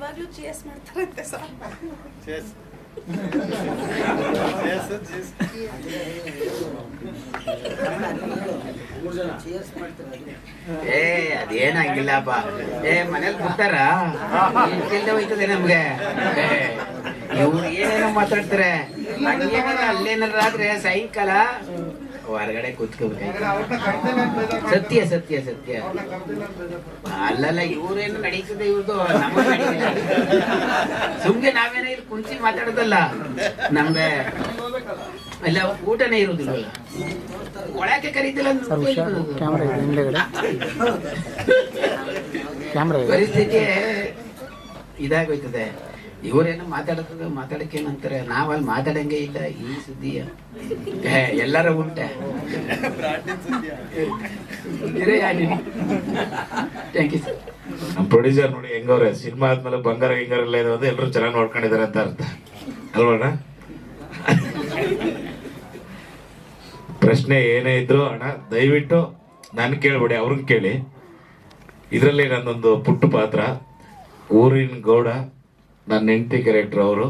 ಇವಾಗ್ಲೂ ಚೇಸ್ ಮಾಡ್ತಾರಂತೆ sir chase ಏ ಅದೇನಾಗಿಲ್ಲಪ್ಪ. ಏ ಮನೇಲಿ ಕೂತಾರ? ಇಲ್ದೆ ಹೋಯ್ತದೆ ನಮ್ಗೆ. ಏ, ಇವ್ರು ಏನೇನೋ ಮಾತಾಡ್ತಾರೆ? ಅಲ್ಲೇನಾರ ಆದ್ರೆ ಸಾಯಂಕಾಲ ಹೊರಗಡೆ ಕೂತ್ಕೋಬೇಕು. ಸತ್ಯ ಸತ್ಯ ಸತ್ಯ. ಅಲ್ಲಲ್ಲ ಇವ್ರೇನು ನಡೀತದೆ ಇವ್ರದ್ದು ಸುಮ್ಗೆ ನಾವೇನ ಇಲ್ಲಿ ಕುಂತಿ ಮಾತಾಡೋದಲ್ಲ. ನಮ್ಗೆ ಎಲ್ಲ ಊಟನೇ ಇರೋದಿಲ್ಲ. ಒಳಕ್ಕೆ ಕರೀತಿಲ್ಲ ಪರಿಸ್ಥಿತಿ ಇದಾಗೋಯ್ತದೆ. ಇವರೇನು ಮಾತಾಡೋದು ಮಾತಾಡಕ್ಕೆ ಏನಂತಾರೆ ನಾವ್ ಅಲ್ಲಿ ಮಾತಾಡಂಗೆ ಇಲ್ಲ, ಈ ಸುದ್ದಿಯ. ಎಲ್ಲರ ಉಂಟೆ. ಥ್ಯಾಂಕ್ ಯು ಸರ್ ನಮ್ಮ ಪ್ರೊಡ್ಯೂಸರ್ ನೋಡಿ ಹೆಂಗವ್ರೆ, ಸಿನಿಮಾ ಆದ್ಮೇಲೆ ಬಂಗಾರ ಗಿಂಗಾರ ಇಲ್ಲ ಇದೆ ಎಲ್ಲರೂ ಚೆನ್ನಾಗಿ ನೋಡ್ಕೊಂಡಿದ್ದಾರೆ ಅಂತ ಅರ್ಥ. ಅಲ್ವಣ್ಣ? ಪ್ರಶ್ನೆ ಏನೇ ಇದ್ರು ಅಣ್ಣ, ದಯವಿಟ್ಟು ನಾನು ಕೇಳ್ಬೇಡಿ ಅವ್ರನ್ನ ಕೇಳಿ. ಇದರಲ್ಲಿ ನನ್ನೊಂದು ಪುಟ್ಟ ಪಾತ್ರ. ಊರಿನ ಗೌಡ ನನ್ನ ಹೆಂಡತಿ ಕ್ಯಾರೆಕ್ಟರ್ ಅವರು.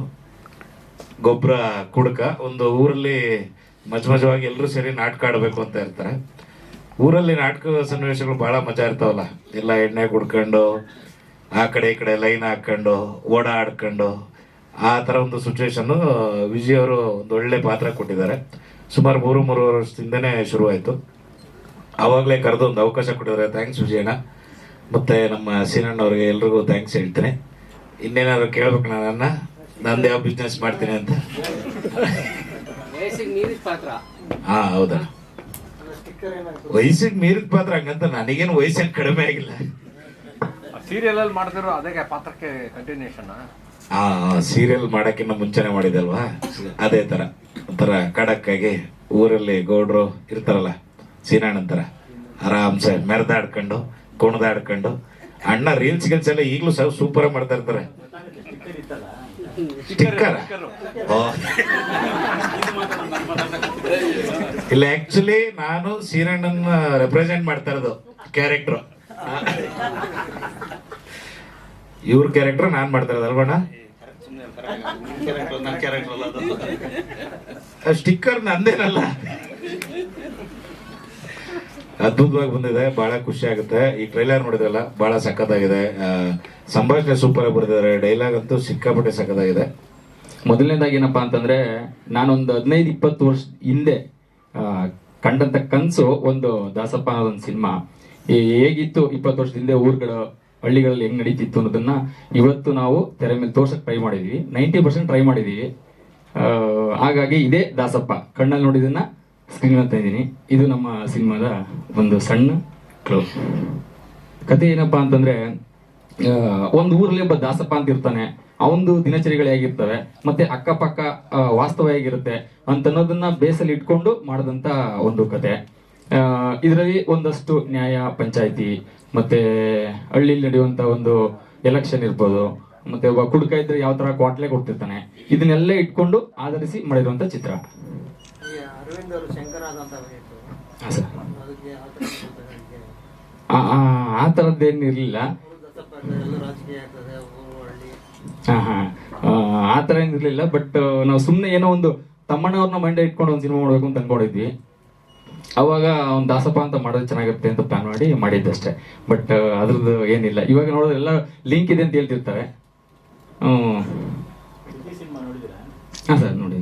ಗೊಬ್ಬರ ಕುಡ್ಕ. ಒಂದು ಊರಲ್ಲಿ ಮಜ ಮಜವಾಗಿ ಎಲ್ಲರೂ ಸೇರಿ ನಾಟಕ ಆಡಬೇಕು ಅಂತ ಇರ್ತಾರೆ. ಊರಲ್ಲಿ ನಾಟಕ ಸನ್ನಿವೇಶಗಳು ಭಾಳ ಮಜಾ ಇರ್ತಾವಲ್ಲ. ಎಲ್ಲ ಎಣ್ಣೆ ಕುಡ್ಕೊಂಡು, ಆ ಕಡೆ ಈ ಕಡೆ ಲೈನ್ ಹಾಕೊಂಡು, ಓಡಾಡ್ಕೊಂಡು, ಆ ಥರ ಒಂದು ಸಿಚುವೇಶನ್ನು ವಿಜಯ್ ಅವರು ಒಂದು ಒಳ್ಳೆ ಪಾತ್ರ ಕೊಟ್ಟಿದ್ದಾರೆ. ಸುಮಾರು ಮೂರು, ಮೂರುವರೆ ವರ್ಷದಿಂದನೇ ಶುರುವಾಯಿತು. ಆವಾಗಲೇ ಕರೆದು ಒಂದು ಅವಕಾಶ ಕೊಟ್ಟಿದ್ದಾರೆ. ಥ್ಯಾಂಕ್ಸ್ ವಿಜಯಣ್ಣ. ಮತ್ತು ನಮ್ಮ ಸೀನಣ್ಣವ್ರಿಗೆ ಎಲ್ರಿಗೂ ಥ್ಯಾಂಕ್ಸ್ ಹೇಳ್ತೀನಿ. ಇನ್ನೇನಾದ್ರು ಕೇಳ್ಬೇಕು ನನ್ನ ನಂದು ಯಾವ ಬಿಸ್ನೆಸ್ ಮಾಡ್ತೀನಿ ಅಂತ. ಹಾ ಹೌದಾ? ವಯಸ್ಸಿಗೆ ಮೀರಿದ ಪಾತ್ರ ಹಂಗಂತ ನನಗೇನು ವಯಸ್ಸೇನು ಕಡಿಮೆ ಆಗಿಲ್ಲ. ಸೀರಿಯಲ್ ಅಲ್ಲಿ ಮಾಡ್ತಿರೋ ಅದೇ ಪಾತ್ರಕ್ಕೆ ಕಂಟಿನ್ಯೂಷನ್ ಆ? ಸೀರಿಯಲ್ ಮಾಡಕ್ಕಿಂತ ಮುಂಚೆನೆ ಮಾಡಿದಲ್ವಾ? ಅದೇ ತರ. ಒಂಥರ ಖಡಕ್ಕಾಗಿ ಊರಲ್ಲಿ ಗೌಡ್ರು ಇರ್ತಾರಲ್ಲ ಸೀನಾಣಂತರ ಆರಾಮ್ಸೆ ಮೆರೆದಾಡ್ಕೊಂಡು ಕುಣದಾಡ್ಕೊಂಡು ಅಣ್ಣ ರೀಲ್ಸ್ ಗಿಲ್ಸ್ ಎಲ್ಲ ಈಗಲೂ ಸಹ ಸೂಪರ್ ಮಾಡ್ತಾ ಇರ್ತಾರೆ. ಸ್ಟಿಕ್ಕರ್ ಇಲ್ಲ ಆಕ್ಚುಲಿ ನಾನು ಸೀರಣ್ಣನ ರೆಪ್ರೆಸೆಂಟ್ ಮಾಡ್ತಾ ಇರೋದು ಕ್ಯಾರೆಕ್ಟರ್ ಇವ್ರ ಕ್ಯಾರೆಕ್ಟರ್ ನಾನ್ ಮಾಡ್ತಾ ಇರೋದು ಅಲ್ವಣ್ಣ? ಸ್ಟಿಕ್ಕರ್ ನಂದೇನಲ್ಲ. ಅದ್ಭುತವಾಗಿ ಬಂದಿದೆ, ಬಹಳ ಖುಷಿ ಆಗುತ್ತೆ. ಈ ಟ್ರೈಲರ್ ನೋಡಿದ್ರಲ್ಲ, ಬಹಳ ಸಖತ್ತಾಗಿದೆ. ಸಂಭಾಷಣೆ ಸೂಪರ್ ಆಗಿ ಬರ್ತಿದ್ದಾರೆ ಡೈಲಾಗ್ ಅಂತೂ ಸಿಕ್ಕಾಪಟ್ಟೆ ಸಖತ್ತಾಗಿದೆ. ಮೊದಲನೇದಾಗಿ ಏನಪ್ಪಾ ಅಂತಂದ್ರೆ, ನಾನೊಂದು ಹದಿನೈದು, ಇಪ್ಪತ್ತು ವರ್ಷ ಹಿಂದೆ ಕಂಡಂತ ಕನ್ಸು ಒಂದು ದಾಸಪ್ಪ ಅನ್ನೋದೊಂದು ಸಿನಿಮಾ ಹೇಗಿತ್ತು ಇಪ್ಪತ್ತು ವರ್ಷದ ಹಿಂದೆ ಊರುಗಳ, ಹಳ್ಳಿಗಳಲ್ಲಿ ಹೆಂಗ್ ನಡೀತಿತ್ತು ಅನ್ನೋದನ್ನ ಇವತ್ತು ನಾವು ತೆರೆ ಮೇಲೆ ತೋರ್ಸಕ್ ಟ್ರೈ ಮಾಡಿದೀವಿ. ನೈಂಟಿ ಪರ್ಸೆಂಟ್ ಟ್ರೈ ಮಾಡಿದೀವಿ. ಹಾಗಾಗಿ ಇದೇ ದಾಸಪ್ಪ. ಕಣ್ಣಲ್ಲಿ ನೋಡಿದನ್ನ ಅಂತ ಇದ್ದೀನಿ. ಇದು ನಮ್ಮ ಸಿನಿಮಾದ ಒಂದು ಸಣ್ಣ ಕ್ಲೋ ಕತೆ ಏನಪ್ಪಾ ಅಂತಂದ್ರೆ ಒಂದು ಊರಲ್ಲಿ ಒಬ್ಬ ದಾಸಪ್ಪ ಅಂತ ಇರ್ತಾನೆ. ಅವಂದು ದಿನಚರಿಗಳು ಹೇಗಿರ್ತವೆ ಮತ್ತೆ ಅಕ್ಕಪಕ್ಕ ವಾಸ್ತವ ಹೇಗಿರುತ್ತೆ ಅಂತ ಅನ್ನೋದನ್ನ ಬೇಸಲ್ಲಿ ಇಟ್ಕೊಂಡು ಮಾಡಿದಂತ ಒಂದು ಕತೆ. ಇದರಲ್ಲಿ ಒಂದಷ್ಟು ನ್ಯಾಯ, ಪಂಚಾಯಿತಿ, ಮತ್ತೆ ಹಳ್ಳಿಲಿ ನಡೆಯುವಂತ ಒಂದು ಎಲೆಕ್ಷನ್ ಇರ್ಬೋದು. ಮತ್ತೆ ಒಬ್ಬ ಕುಡುಕ ಇದ್ರೆ ಯಾವ ತರ ಕ್ವಾಟ್ಲೆ ಕೊಡ್ತಿರ್ತಾನೆ. ಇದನ್ನೆಲ್ಲ ಇಟ್ಕೊಂಡು ಆಧರಿಸಿ ಮಾಡಿರುವಂತ ಚಿತ್ರ. ಆ- ಥರದ್ದೇನು ಇರಲಿಲ್ಲ. ಹಾ ಹಾ. ಆ, ಥರ ಇರಲಿಲ್ಲ. ಬಟ್ ನಾವು ಸುಮ್ಮನೆ ಏನೋ ಒಂದು ತಮ್ಮಣ್ಣವ್ರನ್ನ ಮೈಂಡ್ ಇಟ್ಕೊಂಡು ಒಂದು ಸಿನಿಮಾ ಮಾಡ್ಬೇಕು ಅಂತ ಅನ್ಕೊಂಡಿದ್ವಿ. ಅವಾಗ ಒಂದು ದಾಸಪ್ಪ ಅಂತ ಮಾಡೋದು ಚೆನ್ನಾಗಿರುತ್ತೆ ಅಂತ ಪ್ಲಾನ್ ಮಾಡಿ ಮಾಡಿದ್ದಷ್ಟೇ ಬಟ್ ಅದ್ರದ್ದು ಏನಿಲ್ಲ. ಇವಾಗ ನೋಡಿದ್ರೆ ಎಲ್ಲ ಲಿಂಕ್ ಇದೆ ಅಂತ ಹೇಳ್ತಿರ್ತಾರೆ. ಹ್ಞೂ ಹಾಂ ಸರ್ ನೋಡಿ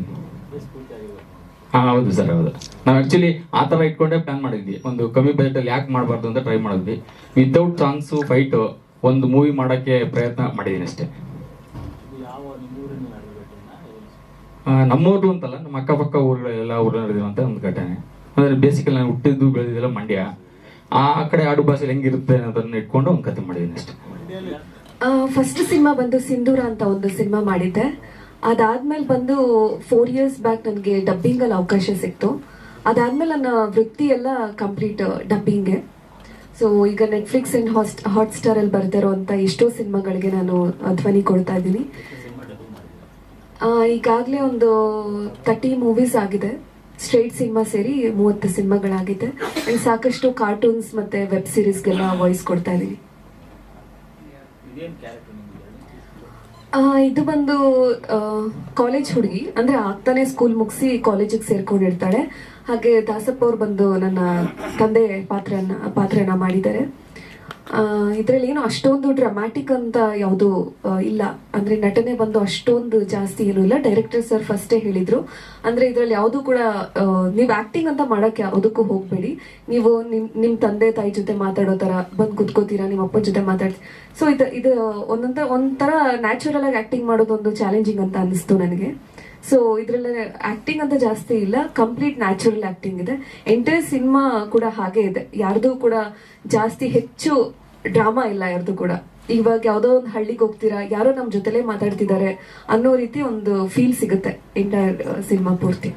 ಹಾಂ ಹೌದು ಸರ್ ಹೌದು. ನಾವು ಆಕ್ಚುಲಿ ಆ ಥರ ಇಟ್ಕೊಂಡೇ ಪ್ಲಾನ್ ಮಾಡಿದ್ವಿ. ಒಂದು ಕಮ್ಮಿ ಬಜೆಟ್ ಅಲ್ಲಿ ಯಾಕೆ ಮಾಡಬಾರ್ದು ಅಂತ ಟ್ರೈ ಮಾಡಿದ್ವಿ. ವಿತೌಟ್ ಸಾಂಗ್ಸು ಫೈಟು ಒಂದು ಮೂವಿ ಮಾಡೋಕ್ಕೆ ಪ್ರಯತ್ನ ಮಾಡಿದ್ದೀನಿ ಅಷ್ಟೇ. ನಮ್ಮೂರು ಅಂತಲ್ಲ, ನಮ್ಮ ಅಕ್ಕಪಕ್ಕ ಊರುಗಳೆಲ್ಲ ಊರು ನಡೆದಿರುವಂತ ಒಂದು ಘಟನೆ. ಅಂದ್ರೆ ಬೇಸಿಕಲ್ ನಾನು ಹುಟ್ಟಿದ್ದು, ಬೆಳೆದಿದ್ದೆಲ್ಲ ಮಂಡ್ಯ. ಆ ಕಡೆ ಆಡು ಭಾಷೆಲಿ ಹೆಂಗಿರುತ್ತೆ ಅನ್ನೋದನ್ನ ಇಟ್ಕೊಂಡು ಒಂದು ಕತೆ ಮಾಡಿದ್ದೀನಿ ಅಷ್ಟೇ. ಫಸ್ಟ್ ಸಿನಿಮಾ ಬಂದು ಸಿಂಧೂರ ಅಂತ ಒಂದು ಸಿನಿಮಾ ಮಾಡಿದ್ದೆ. ಅದಾದ್ಮೇಲೆ ಬಂದು ಫೋರ್ ಇಯರ್ಸ್ ಬ್ಯಾಕ್ ನನಗೆ ಡಬ್ಬಿಂಗಲ್ಲಿ ಅವಕಾಶ ಸಿಕ್ತು. ಅದಾದ್ಮೇಲೆ ನನ್ನ ವೃತ್ತಿ ಎಲ್ಲ ಕಂಪ್ಲೀಟ್ ಡಬ್ಬಿಂಗೆ ಸೊ ಈಗ ನೆಟ್ಫ್ಲಿಕ್ಸ್ ಅಂಡ್ ಹಾಸ್ಟ್ ಹಾಟ್ಸ್ಟಾರಲ್ಲಿ ಬರ್ತಿರೋ ಅಂತ ಎಷ್ಟೋ ಸಿನಿಮಾಗಳಿಗೆ ನಾನು ಧ್ವನಿ ಕೊಡ್ತಾ ಇದ್ದೀನಿ. ಈಗಾಗಲೇ ಒಂದು ತರ್ಟಿ ಮೂವೀಸ್ ಆಗಿದೆ. ಸ್ಟ್ರೇಟ್ ಸಿನಿಮಾ ಸೇರಿ ಮೂವತ್ತು ಸಿನಿಮಾಗಳಾಗಿದೆ ಅಂಡ್ ಸಾಕಷ್ಟು ಕಾರ್ಟೂನ್ಸ್ ಮತ್ತೆ ವೆಬ್ ಸೀರೀಸ್ಗೆಲ್ಲ ವಾಯ್ಸ್ ಕೊಡ್ತಾ ಇದ್ದೀನಿ. ಇದು ಬಂದು ಕಾಲೇಜ್ ಹುಡುಗಿ. ಅಂದ್ರೆ ಆಗ್ತಾನೆ ಸ್ಕೂಲ್ ಮುಗಿಸಿ ಕಾಲೇಜಿಗೆ ಸೇರ್ಕೊಂಡಿರ್ತಾಳೆ. ಹಾಗೆ ದಾಸಪ್ಪ ಅವ್ರು ಬಂದು ನನ್ನ ತಂದೆ ಪಾತ್ರನ ಪಾತ್ರನ ಮಾಡಿದ್ದಾರೆ. ಇದರಲ್ಲಿ ಏನು ಅಷ್ಟೊಂದು ಡ್ರಾಮ್ಯಾಟಿಕ್ ಅಂತ ಯಾವುದು ಇಲ್ಲ. ಅಂದ್ರೆ ನಟನೆ ಬಂದು ಅಷ್ಟೊಂದು ಜಾಸ್ತಿ ಏನು ಇಲ್ಲ. ಡೈರೆಕ್ಟರ್ ಸರ್ ಫಸ್ಟೇ ಹೇಳಿದ್ರು. ಅಂದ್ರೆ ಇದರಲ್ಲಿ ಯಾವುದು ಕೂಡ ನೀವು ಆಕ್ಟಿಂಗ್ ಅಂತ ಮಾಡಕ್ಕೆ ಯಾವುದಕ್ಕೂ ಹೋಗ್ಬೇಡಿ. ನೀವು ನಿಮ್ ನಿಮ್ ತಂದೆ, ತಾಯಿ ಜೊತೆ ಮಾತಾಡೋ ತರ ಬಂದು ಕುತ್ಕೋತೀರಾ, ನಿಮ್ಮ ಅಪ್ಪನ ಜೊತೆ ಮಾತಾಡ್ತೀರಾ ಸೊ ಇದು ಇದು ಒಂದೊಂದ ಒಂಥರ ನ್ಯಾಚುರಲ್ ಆಗಿ ಆಕ್ಟಿಂಗ್ ಮಾಡೋದು ಒಂದು ಚಾಲೆಂಜಿಂಗ್ ಅಂತ ಅನಿಸ್ತು ನನಗೆ. ಸೊ ಇದ್ರಲ್ಲಿ ಆಕ್ಟಿಂಗ್ ಅಂತ ಜಾಸ್ತಿ ಇಲ್ಲ. ಕಂಪ್ಲೀಟ್ ನ್ಯಾಚುರಲ್ ಆಕ್ಟಿಂಗ್ ಇದೆ. ಎಂಟೈರ್ ಸಿನಿಮಾ ಕೂಡ ಹಾಗೆ ಇದೆ. ಯಾರ್ದು ಕೂಡ ಜಾಸ್ತಿ ಹೆಚ್ಚು ಡ್ರಾಮಾ ಇಲ್ಲ ಯಾರ್ದು ಕೂಡ. ಇವಾಗ ಯಾವ್ದೋ ಒಂದು ಹಳ್ಳಿಗೆ ಹೋಗ್ತೀರಾ, ಯಾರೋ ನಮ್ ಜೊತೆಲೇ ಮಾತಾಡ್ತಿದ್ದಾರೆ ಅನ್ನೋ ರೀತಿ ಒಂದು ಫೀಲ್ ಸಿಗುತ್ತೆ ಎಂಟೈರ್ ಸಿನಿಮಾ ಪೂರ್ತಿ.